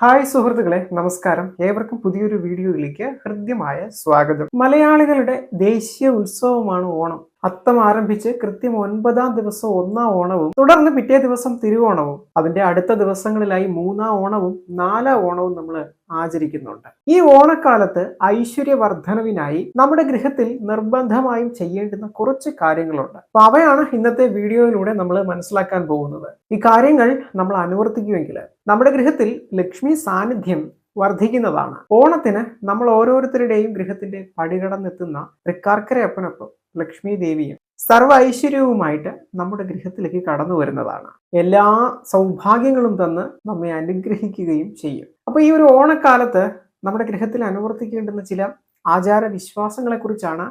Hi സുഹൃത്തുക്കളെ നമസ്കാരം. ഏവർക്കും പുതിയൊരു വീഡിയോയിലേക്ക് ഹൃദ്യമായ സ്വാഗതം. മലയാളികളുടെ ദേശീയ ഉത്സവമാണ് ഓണം. അത്തം ആരംഭിച്ച് കൃത്യം ഒൻപതാം ദിവസം ഒന്നാം ഓണവും തുടർന്ന് പിറ്റേ ദിവസം തിരുവോണവും. അതിന്റെ അടുത്ത ദിവസങ്ങളിലായി മൂന്നാം ഓണവും നാലാം ഓണവും നമ്മൾ ആചരിക്കുന്നുണ്ട്. ഈ ഓണക്കാലത്ത് ഐശ്വര്യവർദ്ധനവിനായി നമ്മുടെ ഗൃഹത്തിൽ നിർബന്ധമായും ചെയ്യേണ്ടുന്ന കുറച്ച് കാര്യങ്ങളുണ്ട്. അപ്പൊ അവയാണ് ഇന്നത്തെ വീഡിയോയിലൂടെ നമ്മൾ മനസ്സിലാക്കാൻ പോകുന്നത്. ഈ കാര്യങ്ങൾ നമ്മൾ അനുവർത്തിക്കുമെങ്കിൽ നമ്മുടെ ഗൃഹത്തിൽ ലക്ഷ്മി സാന്നിധ്യം വർദ്ധിക്കുന്നതാണ്. ഓണത്തിന് നമ്മൾ ഓരോരുത്തരുടെയും ഗൃഹത്തിന്റെ പടികടന്നെത്തുന്ന തൃക്കാർക്കര അപ്പനൊപ്പം ലക്ഷ്മി ദേവിയും സർവ ഐശ്വര്യവുമായിട്ട് നമ്മുടെ ഗൃഹത്തിലേക്ക് കടന്നു വരുന്നതാണ്. എല്ലാ സൗഭാഗ്യങ്ങളും തന്ന് നമ്മെ അനുഗ്രഹിക്കുകയും ചെയ്യും. അപ്പോൾ ഈ ഒരു ഓണക്കാലത്ത് നമ്മുടെ ഗൃഹത്തിൽ അനുവർത്തിക്കേണ്ടുന്ന ചില ആചാര വിശ്വാസങ്ങളെ കുറിച്ചാണ്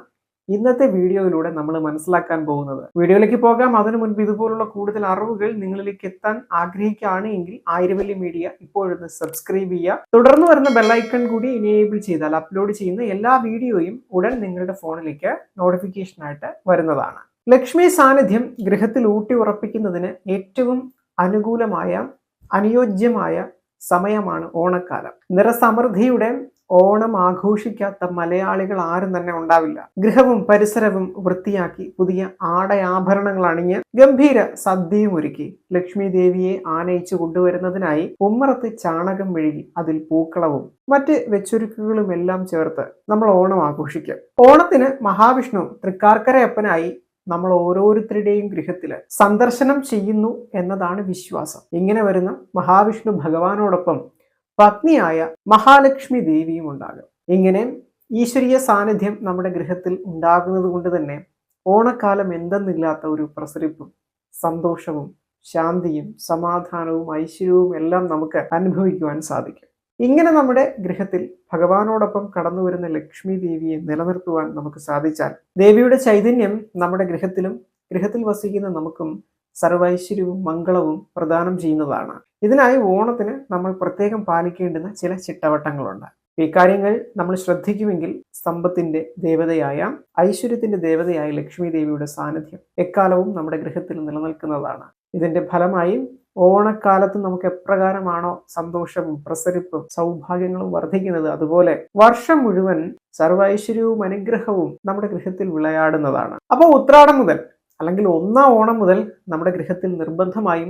ഇന്നത്തെ വീഡിയോയിലൂടെ നമ്മൾ മനസ്സിലാക്കാൻ പോകുന്നത്. വീഡിയോയിലേക്ക് പോകാം. അതിനു മുൻപ് ഇതുപോലുള്ള കൂടുതൽ അറിവുകൾ നിങ്ങളിലേക്ക് എത്താൻ ആഗ്രഹിക്കുകയാണ് എങ്കിൽ ആയിരവല്ലി മീഡിയ ഇപ്പോഴൊന്ന് സബ്സ്ക്രൈബ് ചെയ്യുക. തുടർന്ന് വരുന്ന ബെല്ലൈക്കൺ കൂടി എനേബിൾ ചെയ്താൽ അപ്ലോഡ് ചെയ്യുന്ന എല്ലാ വീഡിയോയും ഉടൻ നിങ്ങളുടെ ഫോണിലേക്ക് നോട്ടിഫിക്കേഷനായിട്ട് വരുന്നതാണ്. ലക്ഷ്മി സാന്നിധ്യം ഗൃഹത്തിൽ ഊട്ടി ഉറപ്പിക്കുന്നതിന് ഏറ്റവും അനുകൂലമായ അനുയോജ്യമായ സമയമാണ് ഓണക്കാലം. നിറസമൃദ്ധിയുടെ ഓണം ആഘോഷിക്കാത്ത മലയാളികൾ ആരും തന്നെ ഉണ്ടാവില്ല. ഗൃഹവും പരിസരവും വൃത്തിയാക്കി പുതിയ ആടയാഭരണങ്ങൾ അണിഞ്ഞ് ഗംഭീര സദ്യയും ഒരുക്കി. ലക്ഷ്മി ദേവിയെ ആനയിച്ചു കൊണ്ടുവരുന്നതിനായി ഉമ്മറത്ത് ചാണകം മെഴുകി അതിൽ പൂക്കളവും മറ്റ് വെച്ചൊരുക്കുകളും എല്ലാം ചേർത്ത് നമ്മൾ ഓണം ആഘോഷിക്കും. ഓണത്തിന് മഹാവിഷ്ണു തൃക്കാർക്കരയപ്പനായി നമ്മൾ ഓരോരുത്തരുടെയും ഗൃഹത്തിൽ സന്ദർശനം ചെയ്യുന്നു എന്നതാണ് വിശ്വാസം. ഇങ്ങനെ വരുന്ന മഹാവിഷ്ണു ഭഗവാനോടൊപ്പം പത്നിയായ മഹാലക്ഷ്മി ദേവിയും ഉണ്ടാകും. ഇങ്ങനെ ഈശ്വരീയ സാന്നിധ്യം നമ്മുടെ ഗൃഹത്തിൽ ഉണ്ടാകുന്നത് കൊണ്ട് തന്നെ ഓണക്കാലം എന്തെന്നില്ലാത്ത ഒരു പ്രസരിപ്പും സന്തോഷവും ശാന്തിയും സമാധാനവും ഐശ്വര്യവും എല്ലാം നമുക്ക് അനുഭവിക്കുവാൻ സാധിക്കും. ഇങ്ങനെ നമ്മുടെ ഗൃഹത്തിൽ ഭഗവാനോടൊപ്പം കടന്നു വരുന്ന ലക്ഷ്മി ദേവിയെ നിലനിർത്തുവാൻ നമുക്ക് സാധിച്ചാൽ ദേവിയുടെ ചൈതന്യം നമ്മുടെ ഗൃഹത്തിലും ഗൃഹത്തിൽ വസിക്കുന്ന നമുക്കും സർവൈശ്വര്യവും മംഗളവും പ്രദാനം ചെയ്യുന്നതാണ്. ഇതിനായി ഓണത്തിന് നമ്മൾ പ്രത്യേകം പാലിക്കേണ്ടുന്ന ചില ചിട്ടവട്ടങ്ങളുണ്ട്. ഈ കാര്യങ്ങൾ നമ്മൾ ശ്രദ്ധിക്കുമെങ്കിൽ സമ്പത്തിന്റെ ദേവതയായ ഐശ്വര്യത്തിന്റെ ദേവതയായ ലക്ഷ്മി ദേവിയുടെ സാന്നിധ്യം എക്കാലവും നമ്മുടെ ഗൃഹത്തിൽ നിലനിൽക്കുന്നതാണ്. ഇതിന്റെ ഫലമായി ഓണക്കാലത്ത് നമുക്ക് എപ്രകാരമാണോ സന്തോഷവും പ്രസരിപ്പും സൗഭാഗ്യങ്ങളും വർദ്ധിക്കുന്നത് അതുപോലെ വർഷം മുഴുവൻ സർവൈശ്വര്യവും അനുഗ്രഹവും നമ്മുടെ ഗൃഹത്തിൽ വിളയാടുന്നതാണ്. അപ്പോൾ ഉത്രാടം മുതൽ അല്ലെങ്കിൽ ഒന്നാം ഓണം മുതൽ നമ്മുടെ ഗൃഹത്തിൽ നിർബന്ധമായും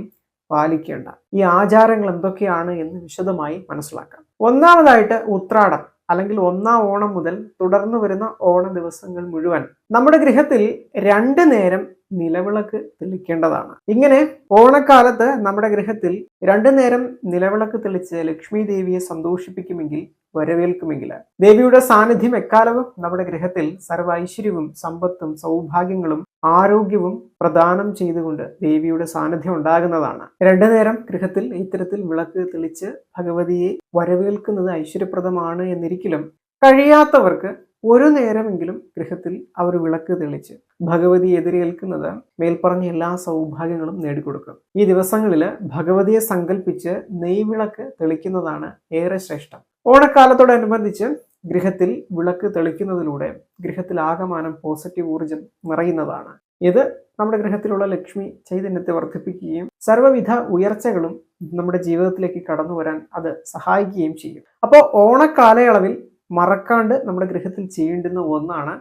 പാലിക്കേണ്ട. ഈ ആചാരങ്ങൾ എന്തൊക്കെയാണ് എന്ന് വിശദമായി മനസ്സിലാക്കാം. ഒന്നാമതായിട്ട് ഉത്രാടം അല്ലെങ്കിൽ ഒന്നാം ഓണം മുതൽ തുടർന്നു വരുന്ന ഓണ ദിവസങ്ങൾ മുഴുവൻ നമ്മുടെ ഗൃഹത്തിൽ രണ്ട് നേരം നിലവിളക്ക് തെളിക്കേണ്ടതാണ്. ഇങ്ങനെ ഓണക്കാലത്ത് നമ്മുടെ ഗൃഹത്തിൽ രണ്ടു നേരം നിലവിളക്ക് തെളിച്ച് ലക്ഷ്മി ദേവിയെ സന്തോഷിപ്പിക്കുമെങ്കിൽ വരവേൽക്കുമെങ്കിൽ ദേവിയുടെ സാന്നിധ്യം എക്കാലവും നമ്മുടെ ഗൃഹത്തിൽ സർവ ഐശ്വര്യവും സമ്പത്തും സൗഭാഗ്യങ്ങളും ആരോഗ്യവും പ്രദാനം ചെയ്തുകൊണ്ട് ദേവിയുടെ സാന്നിധ്യം ഉണ്ടാകുന്നതാണ്. രണ്ടു നേരം ഗൃഹത്തിൽ ഇത്തരത്തിൽ വിളക്ക് തെളിച്ച് ഭഗവതിയെ വരവേൽക്കുന്നത് ഐശ്വര്യപ്രദമാണ് എന്നിരിക്കലും കഴിയാത്തവർക്ക് ഒരു നേരമെങ്കിലും ഗൃഹത്തിൽ അവർ വിളക്ക് തെളിച്ച് ഭഗവതി എതിരേൽക്കുന്നത് മേൽപ്പറഞ്ഞ എല്ലാ സൗഭാഗ്യങ്ങളും നേടിക്കൊടുക്കും. ഈ ദിവസങ്ങളിൽ ഭഗവതിയെ സങ്കല്പിച്ച് നെയ്വിളക്ക് തെളിക്കുന്നതാണ് ഏറെ ശ്രേഷ്ഠം. ഓണക്കാലത്തോടനുബന്ധിച്ച് ഗൃഹത്തിൽ വിളക്ക് തെളിക്കുന്നതിലൂടെ ഗൃഹത്തിൽ ആകമാനം പോസിറ്റീവ് ഊർജം നിറയുന്നതാണ്. ഇത് നമ്മുടെ ഗൃഹത്തിലുള്ള ലക്ഷ്മി ചൈതന്യത്തെ വർദ്ധിപ്പിക്കുകയും സർവവിധ ഉയർച്ചകളും നമ്മുടെ ജീവിതത്തിലേക്ക് കടന്നു വരാൻ അത് സഹായിക്കുകയും ചെയ്യും. അപ്പോൾ ഓണക്കാലയളവിൽ മറക്കാണ്ട് നമ്മുടെ ഗൃഹത്തിൽ ചെയ്യേണ്ടുന്ന ഒന്നാണ്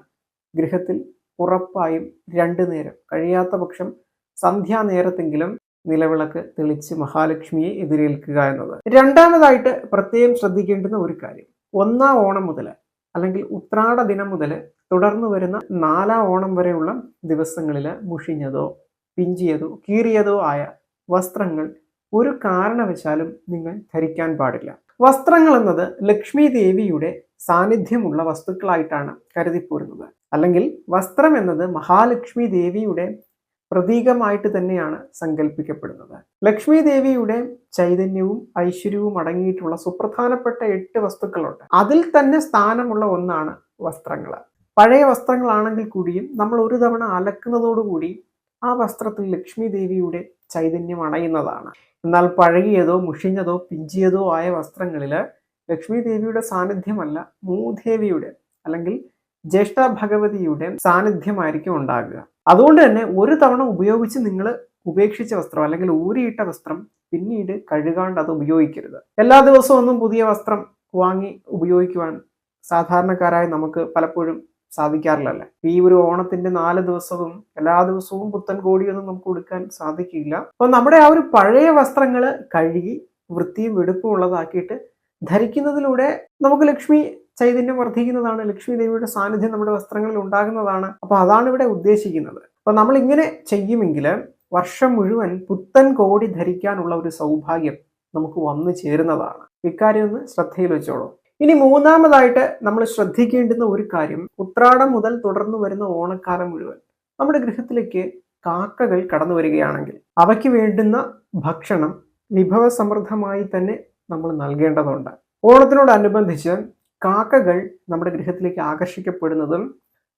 ഗൃഹത്തിൽ ഉറപ്പായും രണ്ടു നേരം. കഴിയാത്ത പക്ഷം സന്ധ്യാനേരത്തെങ്കിലും നിലവിളക്ക് തെളിച്ച് മഹാലക്ഷ്മിയെ എതിരേൽക്കുക എന്നത്. രണ്ടാമതായിട്ട് പ്രത്യേകം ശ്രദ്ധിക്കേണ്ടുന്ന ഒരു കാര്യം. ഒന്നാം ഓണം മുതൽ അല്ലെങ്കിൽ ഉത്രാട ദിനം മുതൽ തുടർന്നു വരുന്ന നാലാം ഓണം വരെയുള്ള ദിവസങ്ങളിൽ മുഷിഞ്ഞതോ പിഞ്ചിയതോ കീറിയതോ ആയ വസ്ത്രങ്ങൾ ഒരു കാരണവശാലും നിങ്ങൾ ധരിക്കാൻ പാടില്ല. വസ്ത്രങ്ങൾ എന്നത് ലക്ഷ്മി ദേവിയുടെ സാന്നിധ്യമുള്ള വസ്തുക്കളായിട്ടാണ് കരുതിപ്പോരുന്നത്. അല്ലെങ്കിൽ വസ്ത്രം എന്നത് മഹാലക്ഷ്മി ദേവിയുടെ പ്രതീകമായിട്ട് തന്നെയാണ് സങ്കല്പിക്കപ്പെടുന്നത് ലക്ഷ്മി ദേവിയുടെ ചൈതന്യവും ഐശ്വര്യവും അടങ്ങിയിട്ടുള്ള സുപ്രധാനപ്പെട്ട എട്ട് വസ്തുക്കളുണ്ട്. അതിൽ തന്നെ സ്ഥാനമുള്ള ഒന്നാണ് വസ്ത്രങ്ങൾ. പഴയ വസ്ത്രങ്ങളാണെങ്കിൽ കൂടിയും നമ്മൾ ഒരു തവണ അലക്കുന്നതോടുകൂടി ആ വസ്ത്രത്തിൽ ലക്ഷ്മി ദേവിയുടെ ചൈതന്യം അണയുന്നതാണ് എന്നാൽ പഴകിയതോ മുഷിഞ്ഞതോ പിഞ്ചിയതോ ആയ വസ്ത്രങ്ങളിൽ ലക്ഷ്മി ദേവിയുടെ സാന്നിധ്യമല്ല മൂദേവിയുടെ അല്ലെങ്കിൽ ജ്യേഷ്ഠ ഭഗവതിയുടെ സാന്നിധ്യമായിരിക്കും ഉണ്ടാകുക. അതുകൊണ്ട് തന്നെ ഒരു തവണ ഉപയോഗിച്ച് നിങ്ങൾ ഉപേക്ഷിച്ച വസ്ത്രം അല്ലെങ്കിൽ ഊരിയിട്ട വസ്ത്രം പിന്നീട് കഴുകാണ്ട് അത് ഉപയോഗിക്കരുത്. എല്ലാ ദിവസവും ഒന്നും പുതിയ വസ്ത്രം വാങ്ങി ഉപയോഗിക്കുവാൻ സാധാരണക്കാരായ നമുക്ക് പലപ്പോഴും സാധിക്കാറില്ലല്ല? ഈ ഒരു ഓണത്തിന്റെ നാല് ദിവസവും എല്ലാ ദിവസവും പുത്തൻ കോടിയൊന്നും നമുക്ക് കൊടുക്കാൻ സാധിക്കില്ല. അപ്പൊ നമ്മുടെ ആ ഒരു പഴയ വസ്ത്രങ്ങൾ കഴുകി വൃത്തിയും വെടുപ്പും ഉള്ളതാക്കിയിട്ട് ധരിക്കുന്നതിലൂടെ നമുക്ക് ലക്ഷ്മി ചൈതന്യം വർദ്ധിക്കുന്നതാണ് ലക്ഷ്മി ദേവിയുടെ സാന്നിധ്യം നമ്മുടെ വസ്ത്രങ്ങളിൽ ഉണ്ടാകുന്നതാണ്. അപ്പോൾ അതാണ് ഇവിടെ ഉദ്ദേശിക്കുന്നത്. അപ്പോൾ നമ്മൾ ഇങ്ങനെ ചെയ്യുമെങ്കിൽ വർഷം മുഴുവൻ പുത്തൻ കോടി ധരിക്കാനുള്ള ഒരു സൗഭാഗ്യം നമുക്ക് വന്നു ചേരുന്നതാണ്. ഇക്കാര്യം ഒന്ന് ശ്രദ്ധയിൽ വെച്ചോളൂ. ഇനി മൂന്നാമതായിട്ട് നമ്മൾ ശ്രദ്ധിക്കേണ്ടുന്ന ഒരു കാര്യം ഉത്രാടം മുതൽ തുടർന്നു വരുന്ന ഓണക്കാലം മുഴുവൻ നമ്മുടെ ഗൃഹത്തിലേക്ക് കാക്കകൾ കടന്നു വരികയാണെങ്കിൽ അവയ്ക്ക് വേണ്ടുന്ന ഭക്ഷണം വിഭവസമൃദ്ധമായി തന്നെ നമ്മൾ നൽകേണ്ടതുണ്ട്. ഓണത്തിനോടനുബന്ധിച്ച് കാക്കകൾ നമ്മുടെ ഗൃഹത്തിലേക്ക് ആകർഷിക്കപ്പെടുന്നതും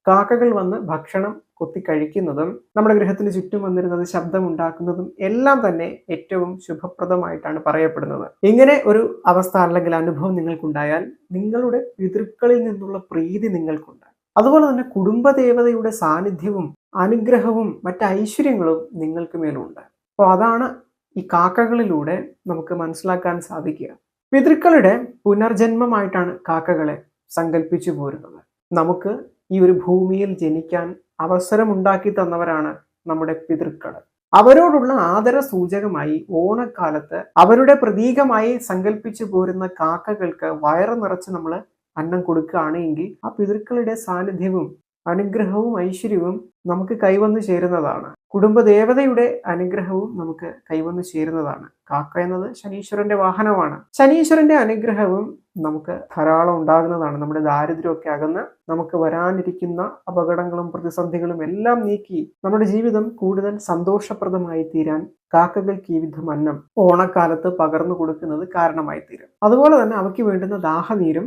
കാക്കകൾ വന്ന് ഭക്ഷണം കൊത്തി കഴിക്കുന്നതും നമ്മുടെ ഗൃഹത്തിന് ചുറ്റും വന്നിരുന്നത് ശബ്ദം ഉണ്ടാക്കുന്നതും എല്ലാം തന്നെ ഏറ്റവും ശുഭപ്രദമായിട്ടാണ് പറയപ്പെടുന്നത്. ഇങ്ങനെ ഒരു അവസ്ഥ അല്ലെങ്കിൽ അനുഭവം നിങ്ങൾക്കുണ്ടായാൽ നിങ്ങളുടെ പിതൃക്കളിൽ നിന്നുള്ള പ്രീതി നിങ്ങൾക്കുണ്ട് അതുപോലെ തന്നെ കുടുംബദേവതയുടെ സാന്നിധ്യവും അനുഗ്രഹവും മറ്റ് ഐശ്വര്യങ്ങളും നിങ്ങൾക്ക് മേലുണ്ട്. അപ്പോൾ അതാണ് ഈ കാക്കകളിലൂടെ നമുക്ക് മനസ്സിലാക്കാൻ സാധിക്കുക. പിതൃക്കളുടെ പുനർജന്മമായിട്ടാണ് കാക്കകളെ സങ്കല്പിച്ചു പോരുന്നത്. നമുക്ക് ഈ ഒരു ഭൂമിയിൽ ജനിക്കാൻ അവസരമുണ്ടാക്കി തന്നവരാണ് നമ്മുടെ പിതൃക്കൾ. അവരോടുള്ള ആദര സൂചകമായി ഓണക്കാലത്ത് അവരുടെ പ്രതീകമായി സങ്കല്പിച്ചു പോരുന്ന കാക്കകൾക്ക് വയറ് നിറച്ച് നമ്മൾ അന്നം കൊടുക്കുകയാണ് എങ്കിൽ ആ പിതൃക്കളുടെ സാന്നിധ്യവും അനുഗ്രഹവും ഐശ്വര്യവും നമുക്ക് കൈവന്നു ചേരുന്നതാണ്. കുടുംബദേവതയുടെ അനുഗ്രഹവും നമുക്ക് കൈവന്നു ചേരുന്നതാണ്. കാക്ക എന്നത് ശനീശ്വരന്റെ വാഹനമാണ്. ശനീശ്വരന്റെ അനുഗ്രഹവും നമുക്ക് ധാരാളം ഉണ്ടാകുന്നതാണ്. നമ്മുടെ ദാരിദ്ര്യമൊക്കെ അകന്ന് നമുക്ക് വരാനിരിക്കുന്ന അപകടങ്ങളും പ്രതിസന്ധികളും എല്ലാം നീക്കി നമ്മുടെ ജീവിതം കൂടുതൽ സന്തോഷപ്രദമായി തീരാൻ കാക്കകൾക്ക് ഈ വിധം അന്നം ഓണക്കാലത്ത് പകർന്നു കൊടുക്കുന്നത് കാരണമായി തീരും അതുപോലെ തന്നെ അവയ്ക്ക് വേണ്ടുന്ന ദാഹനീരും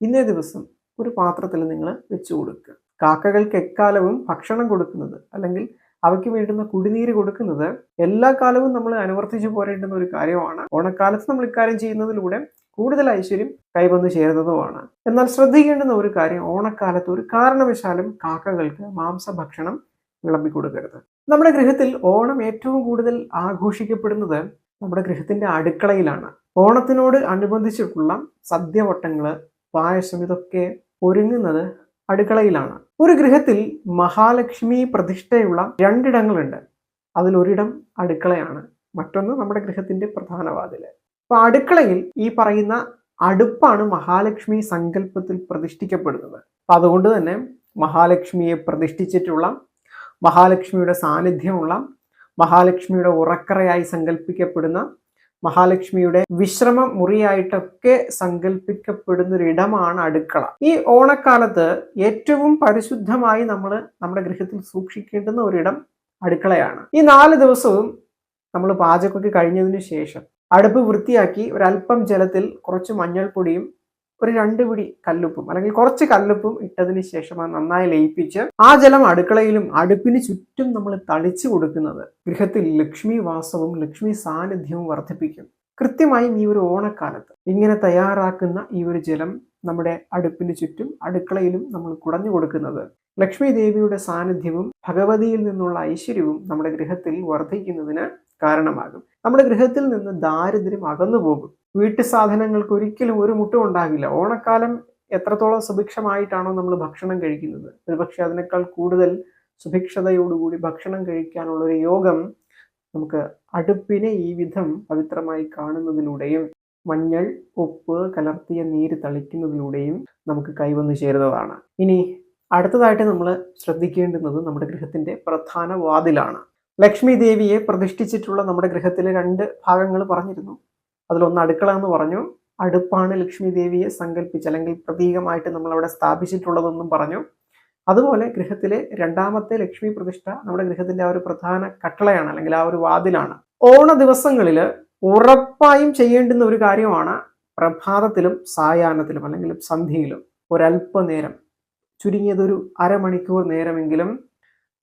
ഇന്നേ ദിവസം ഒരു പാത്രത്തിൽ നിങ്ങൾ വെച്ചു കൊടുക്കുക. കാക്കകൾക്ക് എക്കാലവും ഭക്ഷണം കൊടുക്കുന്നത് അല്ലെങ്കിൽ അവയ്ക്ക് വേണ്ടുന്ന കുടിനീര് കൊടുക്കുന്നത് എല്ലാ കാലവും നമ്മൾ അനുവർത്തിച്ചു പോരേണ്ടുന്ന ഒരു കാര്യമാണ്. ഓണക്കാലത്ത് നമ്മൾ ഇക്കാര്യം ചെയ്യുന്നതിലൂടെ കൂടുതൽ ഐശ്വര്യം കൈവന്നു ചേരുന്നതുമാണ്. എന്നാൽ ശ്രദ്ധിക്കേണ്ടുന്ന ഒരു കാര്യം ഓണക്കാലത്ത് ഒരു കാരണവശാലും കാക്കകൾക്ക് മാംസഭക്ഷണം വിളമ്പി കൊടുക്കരുത്. നമ്മുടെ ഗൃഹത്തിൽ ഓണം ഏറ്റവും കൂടുതൽ ആഘോഷിക്കപ്പെടുന്നത് നമ്മുടെ ഗൃഹത്തിന്റെ അടുക്കളയിലാണ്. ഓണത്തിനോട് അനുബന്ധിച്ചിട്ടുള്ള സദ്യവട്ടങ്ങൾ പായസം ഇതൊക്കെ ഒരുങ്ങുന്നത് അടുക്കളയിലാണ്. ഒരു ഗൃഹത്തിൽ മഹാലക്ഷ്മി പ്രതിഷ്ഠയുള്ള രണ്ടിടങ്ങളുണ്ട്. അതിലൊരിടം അടുക്കളയാണ്. മറ്റൊന്ന് നമ്മുടെ ഗൃഹത്തിന്റെ പ്രധാന വാതിൽ. അപ്പൊ അടുക്കളയിൽ ഈ പറയുന്ന അടുപ്പാണ് മഹാലക്ഷ്മി സങ്കല്പത്തിൽ പ്രതിഷ്ഠിക്കപ്പെടുന്നത്. അപ്പൊ അതുകൊണ്ട് തന്നെ മഹാലക്ഷ്മിയെ പ്രതിഷ്ഠിച്ചിട്ടുള്ള മഹാലക്ഷ്മിയുടെ സാന്നിധ്യമുള്ള മഹാലക്ഷ്മിയുടെ ഉറക്കറയായി സങ്കല്പിക്കപ്പെടുന്ന മഹാലക്ഷ്മിയുടെ വിശ്രമ മുറിയായിട്ടൊക്കെ സങ്കല്പിക്കപ്പെടുന്ന ഇടമാണ് അടുക്കള. ഈ ഓണക്കാലത്ത് ഏറ്റവും പരിശുദ്ധമായി നമ്മൾ നമ്മുടെ ഗൃഹത്തിൽ സൂക്ഷിക്കേണ്ടുന്ന ഒരിടം അടുക്കളയാണ്. ഈ നാല് ദിവസവും നമ്മൾ പാചകമൊക്കെ കഴിഞ്ഞതിന് ശേഷം അടുപ്പ് വൃത്തിയാക്കി ഒരല്പം ജലത്തിൽ കുറച്ച് മഞ്ഞൾപ്പൊടിയും ഒരു രണ്ട് പിടി കല്ലുപ്പും അല്ലെങ്കിൽ കുറച്ച് കല്ലുപ്പും ഇട്ടതിന് ശേഷം അത് നന്നായി ലയിപ്പിച്ച് ആ ജലം അടുക്കളയിലും അടുപ്പിന് ചുറ്റും നമ്മൾ തളിച്ചു കൊടുക്കുന്നത് ഗൃഹത്തിൽ ലക്ഷ്മി വാസവും ലക്ഷ്മി സാന്നിധ്യവും വർദ്ധിപ്പിക്കും. കൃത്യമായും ഈ ഒരു ഓണക്കാലത്ത് ഇങ്ങനെ തയ്യാറാക്കുന്ന ഈ ഒരു ജലം നമ്മുടെ അടുപ്പിന് ചുറ്റും അടുക്കളയിലും നമ്മൾ കുടഞ്ഞു കൊടുക്കുന്നത് ലക്ഷ്മി ദേവിയുടെ സാന്നിധ്യവും ഭഗവതിയിൽ നിന്നുള്ള ഐശ്വര്യവും നമ്മുടെ ഗൃഹത്തിൽ വർദ്ധിക്കുന്നതിന് കാരണമാകും. നമ്മുടെ ഗൃഹത്തിൽ നിന്ന് ദാരിദ്ര്യം അകന്നു പോകും. വീട്ടു സാധനങ്ങൾക്ക് ഒരിക്കലും ഒരു മുട്ടും ഉണ്ടാകില്ല. ഓണക്കാലം എത്രത്തോളം സുഭിക്ഷമായിട്ടാണോ നമ്മൾ ഭക്ഷണം കഴിക്കുന്നത്. ഒരുപക്ഷെ അതിനേക്കാൾ കൂടുതൽ സുഭിക്ഷതയോടുകൂടി ഭക്ഷണം കഴിക്കാനുള്ള ഒരു യോഗം നമുക്ക് അടുപ്പിനെ ഈ വിധം പവിത്രമായി കാണുന്നതിലൂടെയും മഞ്ഞൾ ഉപ്പ് കലർത്തിയ നീര് തളിക്കുന്നതിലൂടെയും നമുക്ക് കൈവന്നു ചേരുന്നതാണ്. ഇനി അടുത്തതായിട്ട് നമ്മൾ ശ്രദ്ധിക്കേണ്ടുന്നത് നമ്മുടെ ഗൃഹത്തിന്റെ പ്രധാന വാതിലാണ്. ലക്ഷ്മി ദേവിയെ പ്രതിഷ്ഠിച്ചിട്ടുള്ള നമ്മുടെ ഗൃഹത്തിലെ രണ്ട് ഭാഗങ്ങൾ പറഞ്ഞിരുന്നു. അതിലൊന്ന് അടുക്കള എന്ന് പറഞ്ഞു. അടുപ്പാണ് ലക്ഷ്മി ദേവിയെ സങ്കല്പിച്ച് അല്ലെങ്കിൽ പ്രതീകമായിട്ട് നമ്മൾ അവിടെ സ്ഥാപിച്ചിട്ടുള്ളതെന്നും പറഞ്ഞു. അതുപോലെ ഗൃഹത്തിലെ രണ്ടാമത്തെ ലക്ഷ്മി പ്രതിഷ്ഠ നമ്മുടെ ഗൃഹത്തിന്റെ ആ ഒരു പ്രധാന കട്ടളയാണ് അല്ലെങ്കിൽ ആ ഒരു വാതിലാണ്. ഓണ ദിവസങ്ങളിൽ ഉറപ്പായും ചെയ്യേണ്ടുന്ന ഒരു കാര്യമാണ് പ്രഭാതത്തിലും സായാഹ്നത്തിലും അല്ലെങ്കിൽ സന്ധ്യയിലും. ഒരല്പനേരം ചുരുങ്ങിയതൊരു അരമണിക്കൂർ നേരമെങ്കിലും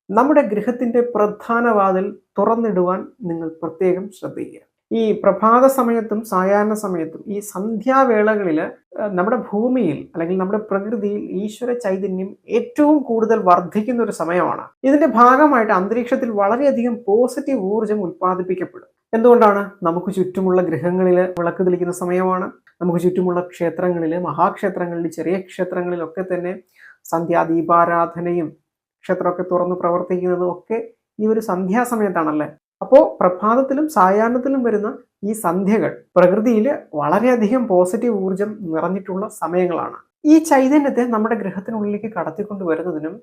നമ്മുടെ ഗൃഹത്തിന്റെ പ്രധാന വാതിൽ തുറന്നിടുവാൻ നിങ്ങൾ പ്രത്യേകം ശ്രദ്ധിക്കുക. ഈ പ്രഭാത സമയത്തും സായാഹ്ന സമയത്തും ഈ സന്ധ്യാവേളകളിൽ നമ്മുടെ ഭൂമിയിൽ അല്ലെങ്കിൽ നമ്മുടെ പ്രകൃതിയിൽ ഈശ്വര ചൈതന്യം ഏറ്റവും കൂടുതൽ വർദ്ധിക്കുന്ന ഒരു സമയമാണ്. ഇതിന്റെ ഭാഗമായിട്ട് അന്തരീക്ഷത്തിൽ വളരെയധികം പോസിറ്റീവ് ഊർജം ഉൽപ്പാദിപ്പിക്കപ്പെടും. എന്തുകൊണ്ടാണ്? നമുക്ക് ചുറ്റുമുള്ള ഗൃഹങ്ങളിൽ വിളക്ക് തെളിക്കുന്ന സമയമാണ്. നമുക്ക് ചുറ്റുമുള്ള ക്ഷേത്രങ്ങളിൽ മഹാക്ഷേത്രങ്ങളിൽ ചെറിയ ക്ഷേത്രങ്ങളിലൊക്കെ തന്നെ സന്ധ്യാദീപാരാധനയും ക്ഷേത്രമൊക്കെ തുറന്ന് പ്രവർത്തിക്കുന്നതും ഒക്കെ ഈ ഒരു സന്ധ്യാസമയത്താണല്ലേ? അപ്പോൾ പ്രഭാതത്തിലും സായാഹ്നത്തിലും വരുന്ന ഈ സന്ധ്യകൾ പ്രകൃതിയിൽ വളരെയധികം പോസിറ്റീവ് ഊർജം നിറഞ്ഞിട്ടുള്ള സമയങ്ങളാണ്. ഈ ചൈതന്യത്തെ നമ്മുടെ ഗ്രഹത്തിനുള്ളിലേക്ക് കടത്തിക്കൊണ്ട് വരുന്നതിനും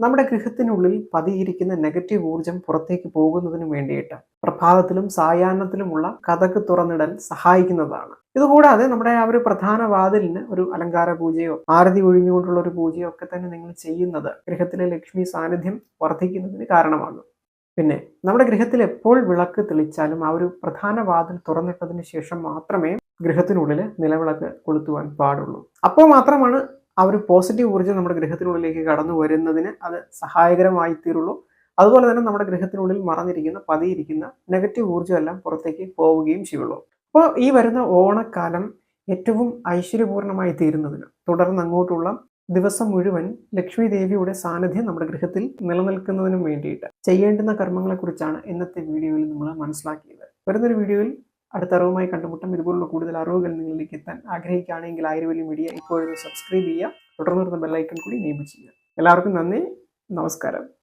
നമ്മുടെ ഗൃഹത്തിനുള്ളിൽ പതിയിരിക്കുന്ന നെഗറ്റീവ് ഊർജം പുറത്തേക്ക് പോകുന്നതിനു വേണ്ടിയിട്ട് പ്രഭാതത്തിലും സായാഹ്നത്തിലുമുള്ള കഥക്ക് തുറന്നിടൽ സഹായിക്കുന്നതാണ്. ഇതുകൂടാതെ നമ്മുടെ ആ ഒരു പ്രധാന വാതിലിന് ഒരു അലങ്കാര പൂജയോ ആരതി ഒഴിഞ്ഞുകൊണ്ടുള്ള ഒരു പൂജയോ ഒക്കെ തന്നെ നിങ്ങൾ ചെയ്യുന്നത് ഗൃഹത്തിലെ ലക്ഷ്മി സാന്നിധ്യം വർദ്ധിക്കുന്നതിന് കാരണമാകും. പിന്നെ നമ്മുടെ ഗൃഹത്തിൽ എപ്പോൾ വിളക്ക് തെളിച്ചാലും ആ ഒരു പ്രധാന വാതിൽ തുറന്നിട്ടതിന് ശേഷം മാത്രമേ ഗൃഹത്തിനുള്ളിൽ നിലവിളക്ക് കൊളുത്തുവാൻ പാടുള്ളൂ. അപ്പോൾ മാത്രമാണ് ആ ഒരു പോസിറ്റീവ് ഊർജം നമ്മുടെ ഗ്രഹത്തിനുള്ളിലേക്ക് കടന്നു വരുന്നതിന് അത് സഹായകരമായി തീരുള്ളൂ. അതുപോലെ തന്നെ നമ്മുടെ ഗ്രഹത്തിനുള്ളിൽ മറഞ്ഞിരിക്കുന്ന പതിയിരിക്കുന്ന നെഗറ്റീവ് ഊർജം എല്ലാം പുറത്തേക്ക് പോവുകയും ചെയ്യുള്ളൂ. അപ്പോൾ ഈ വരുന്ന ഓണക്കാലം ഏറ്റവും ഐശ്വര്യപൂർണമായി തീരുന്നതിന് തുടർന്ന് അങ്ങോട്ടുള്ള ദിവസം മുഴുവൻ ലക്ഷ്മി ദേവിയുടെ സാന്നിധ്യം നമ്മുടെ ഗൃഹത്തിൽ നിലനിൽക്കുന്നതിനും വേണ്ടിയിട്ട് ചെയ്യേണ്ടുന്ന കർമ്മങ്ങളെക്കുറിച്ചാണ് ഇന്നത്തെ വീഡിയോയിൽ നമ്മൾ മനസ്സിലാക്കിയത്. വരുന്നൊരു വീഡിയോയിൽ അടുത്ത അറിവുമായി കണ്ടുമുട്ടാം. ഇതുപോലുള്ള കൂടുതൽ അറിവുകൾ നിങ്ങളിലേക്ക് എത്താൻ ആഗ്രഹിക്കുകയാണെങ്കിൽ ആയിരവലി മീഡിയ ഇപ്പോഴും സബ്സ്ക്രൈബ് ചെയ്യുക. തുടർന്ന് ബെല്ലൈക്കൺ കൂടി എനേബിൾ ചെയ്യുക. എല്ലാവർക്കും നന്ദി. നമസ്കാരം.